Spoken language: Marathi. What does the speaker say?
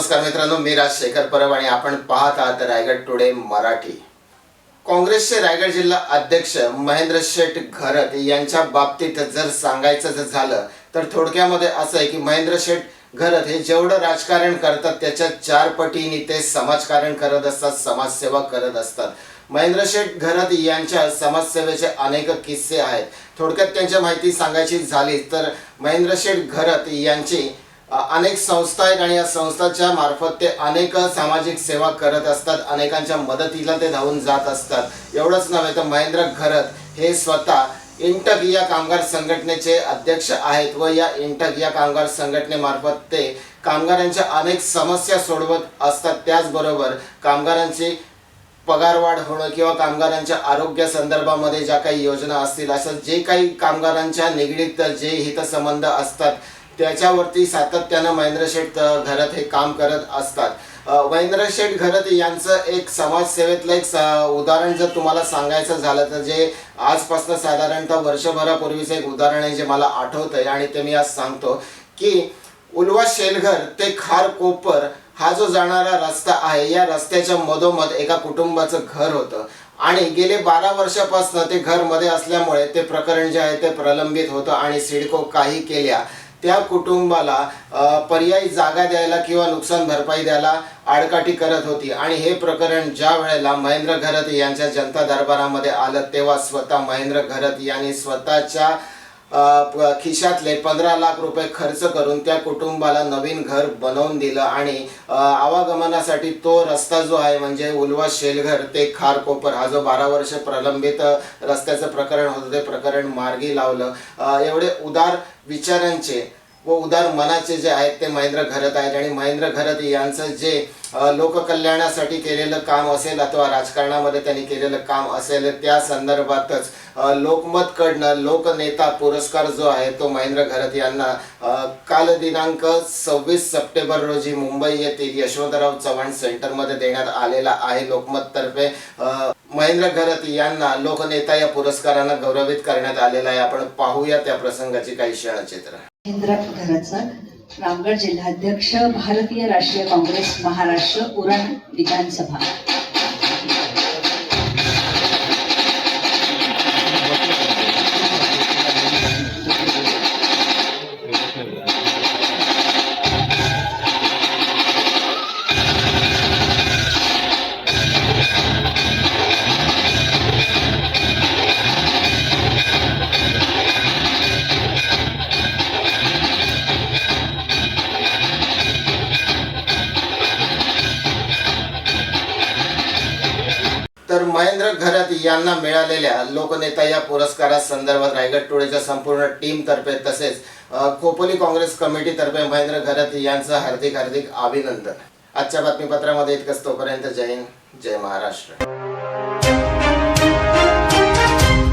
नमस्कार मित्रांनो मी राजशेखर परब आणि आपण पाहत आहात रायगड टुडे मराठी. काँग्रेसचे रायगड जिल्हा अध्यक्ष महेंद्र शेठ घरत यांच्या बाबतीत जर सांगायचं जर झालं तर थोडक्यामध्ये असं आहे की महेंद्र शेठ घरत हे जेवढं राजकारण करतात त्याच्या चार पटीने ते समाजकारण करत असतात समाजसेवा करत असतात. महेंद्र शेठ घरत यांच्या समाजसेवेचे अनेक किस्से आहेत. थोडक्यात त्यांच्या माहिती सांगायची झाली तर महेंद्र शेठ घरत यांची अनेक संस्था आहेत आणि या संस्थांच्या मार्फत ते अनेक सामाजिक सेवा करत असतात अनेकांच्या मदतीला ते धावून जात असतात. एवढंच नव्हे तर महेंद्र घरत हे स्वतः इंटक या कामगार संघटनेचे अध्यक्ष आहेत व या इंटक या कामगार संघटनेमार्फत ते कामगारांच्या अनेक समस्या सोडवत असतात. त्याचबरोबर कामगारांची पगारवाढ होणं किंवा कामगारांच्या आरोग्य संदर्भामध्ये ज्या काही योजना असतील असं जे काही कामगारांच्या निगडीत जे हितसंबंध असतात त्याच्यावरती सातत्यानं महेंद्र शेठ घरत हे काम करत असतात. महेंद्र शेठ घरत यांचं एक समाजसेवेतलं एक स- उदाहरण जर तुम्हाला सांगायचं झालं तर जे आजपासून साधारणतः वर्षभरापूर्वीचं एक उदाहरण आहे जे मला आठवत आहे आणि ते मी आज सांगतो की उलवा शेलघर ते खार कोपर हा जो जाणारा रस्ता आहे या रस्त्याच्या मधोमध एका कुटुंबाचं घर होतं. आणि गेले बारा वर्षापासून ते घरमध्ये असल्यामुळे ते प्रकरण जे आहे ते प्रलंबित होतं आणि सिडको काही केल्या. त्या कुटुंबाला पर्यायी जागा द्यायला किंवा नुकसान भरपाई द्यायला आडकाठी करत होती. आणि हे प्रकरण ज्या वेळेला महेंद्र घरत यांच्या जनता दरबारामध्ये आलं तेव्हा स्वतः महेंद्र घरत यांनी स्वतःच्या खिशातले पंधरा लाख रुपये खर्च करून त्या कुटुंबाला नवीन घर बनवून दिलं आणि आवागमनासाठी तो रस्ता जो आहे म्हणजे उलवा शेलघर ते खारकोपर हा जो बारा वर्ष प्रलंबित रस्त्याचं प्रकरण होतं ते प्रकरण मार्गी लावलं. एवढे उदार विचारांचे व उदार मनाचे जे आहेत ते महेंद्र घरत आहेत. आणि महेंद्र घरत यांचं जे लोककल्याणासाठी केलेलं काम असेल अथवा राजकारणामध्ये त्यांनी केलेलं काम असेल त्या संदर्भातच लोकमतकडनं लोकनेता पुरस्कार जो आहे तो महेंद्र घरत यांना काल दिनांक सव्वीस सप्टेंबर रोजी मुंबई येथील यशवंतराव चव्हाण सेंटरमध्ये देण्यात आलेला आहे. लोकमततर्फे महेंद्र घरत यांना लोकनेता या पुरस्कारानं गौरवित करण्यात आलेला आहे. आपण पाहूया त्या प्रसंगाची काही क्षणचित्र. महेंद्र घराचा रामगड जिल्हाध्यक्ष भारतीय राष्ट्रीय काँग्रेस महाराष्ट्र उरण विधानसभा. तर महेंद्र घरात यांना मिळालेल्या लोकनेता या पुरस्कारा संदर्भात रायगड टोळेच्या संपूर्ण टीम तर्फे तसेच खोपोली काँग्रेस कमिटी तर्फे महेंद्र घरात यांचं हार्दिक हार्दिक अभिनंदन. आजच्या बातमीपत्रामध्ये इतकंच. तोपर्यंत जय हिंद जय महाराष्ट्र.